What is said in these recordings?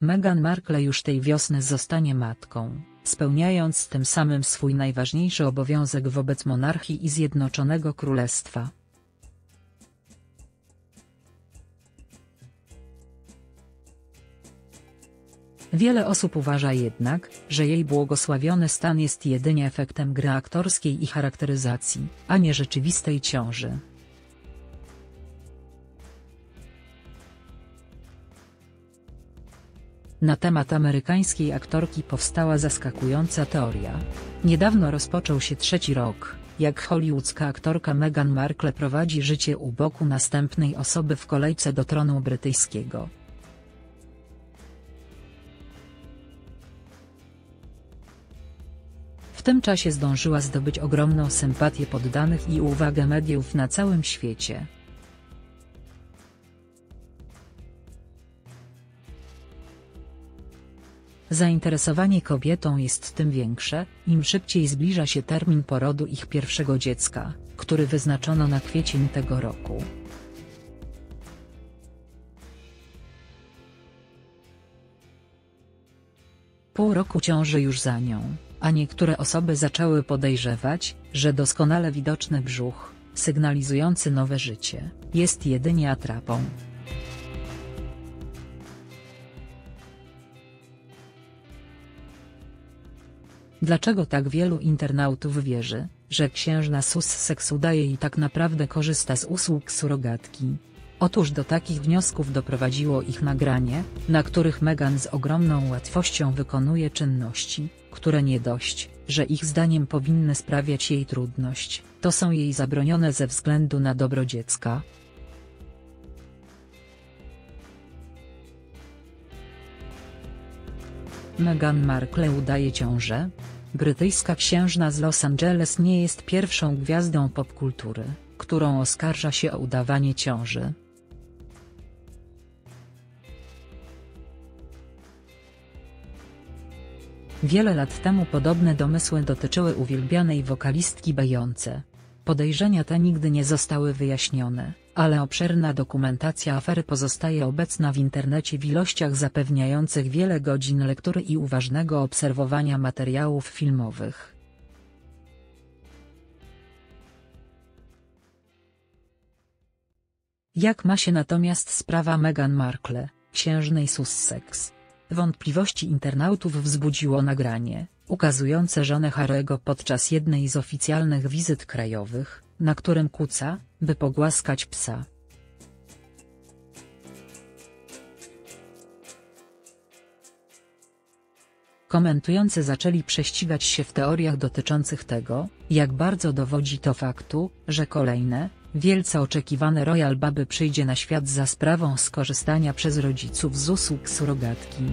Meghan Markle już tej wiosny zostanie matką, spełniając tym samym swój najważniejszy obowiązek wobec monarchii i Zjednoczonego Królestwa. Wiele osób uważa jednak, że jej błogosławiony stan jest jedynie efektem gry aktorskiej i charakteryzacji, a nie rzeczywistej ciąży. Na temat amerykańskiej aktorki powstała zaskakująca teoria. Niedawno rozpoczął się trzeci rok, jak hollywoodzka aktorka Meghan Markle prowadzi życie u boku następnej osoby w kolejce do tronu brytyjskiego. W tym czasie zdążyła zdobyć ogromną sympatię poddanych i uwagę mediów na całym świecie. Zainteresowanie kobietą jest tym większe, im szybciej zbliża się termin porodu ich pierwszego dziecka, który wyznaczono na kwiecień tego roku. Pół roku ciąży już za nią, a niektóre osoby zaczęły podejrzewać, że doskonale widoczny brzuch, sygnalizujący nowe życie, jest jedynie atrapą. Dlaczego tak wielu internautów wierzy, że księżna Sussex udaje i tak naprawdę korzysta z usług surogatki? Otóż do takich wniosków doprowadziło ich nagranie, na których Meghan z ogromną łatwością wykonuje czynności, które nie dość, że ich zdaniem powinny sprawiać jej trudność, to są jej zabronione ze względu na dobro dziecka. Meghan Markle udaje ciążę? Brytyjska księżna z Los Angeles nie jest pierwszą gwiazdą popkultury, którą oskarża się o udawanie ciąży. Wiele lat temu podobne domysły dotyczyły uwielbianej wokalistki Beyoncé. Podejrzenia te nigdy nie zostały wyjaśnione, ale obszerna dokumentacja afery pozostaje obecna w internecie w ilościach zapewniających wiele godzin lektury i uważnego obserwowania materiałów filmowych. Jak ma się natomiast sprawa Meghan Markle, księżnej Sussex? Wątpliwości internautów wzbudziło nagranie, ukazujące żonę Harego podczas jednej z oficjalnych wizyt krajowych, na którym kuca, by pogłaskać psa. Komentujący zaczęli prześcigać się w teoriach dotyczących tego, jak bardzo dowodzi to faktu, że kolejne, wielce oczekiwane Royal Baby przyjdzie na świat za sprawą skorzystania przez rodziców z usług surogatki.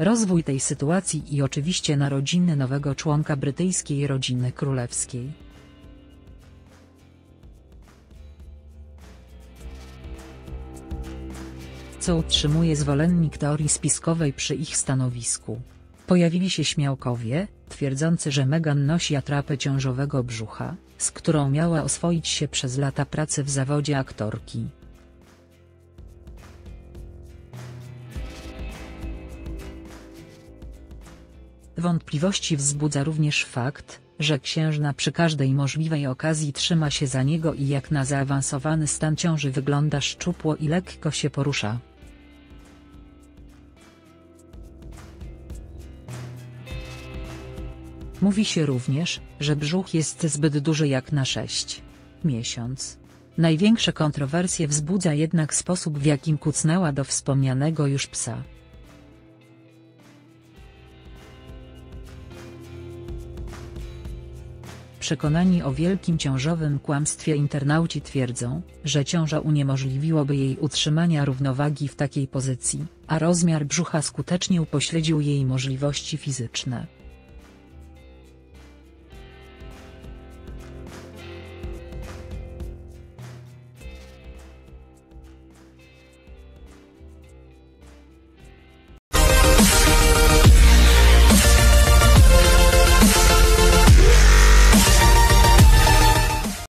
Rozwój tej sytuacji i oczywiście narodziny nowego członka brytyjskiej rodziny królewskiej. Co utrzymuje zwolennik teorii spiskowej przy ich stanowisku. Pojawili się śmiałkowie, twierdzący że Meghan nosi atrapę ciążowego brzucha, z którą miała oswoić się przez lata pracy w zawodzie aktorki. Wątpliwości wzbudza również fakt, że księżna przy każdej możliwej okazji trzyma się za niego i jak na zaawansowany stan ciąży wygląda szczupło i lekko się porusza. Mówi się również, że brzuch jest zbyt duży jak na 6 miesiąc. Największe kontrowersje wzbudza jednak sposób w jakim kucnęła do wspomnianego już psa. Przekonani o wielkim ciążowym kłamstwie internauci twierdzą, że ciąża uniemożliwiłoby jej utrzymania równowagi w takiej pozycji, a rozmiar brzucha skutecznie upośledził jej możliwości fizyczne.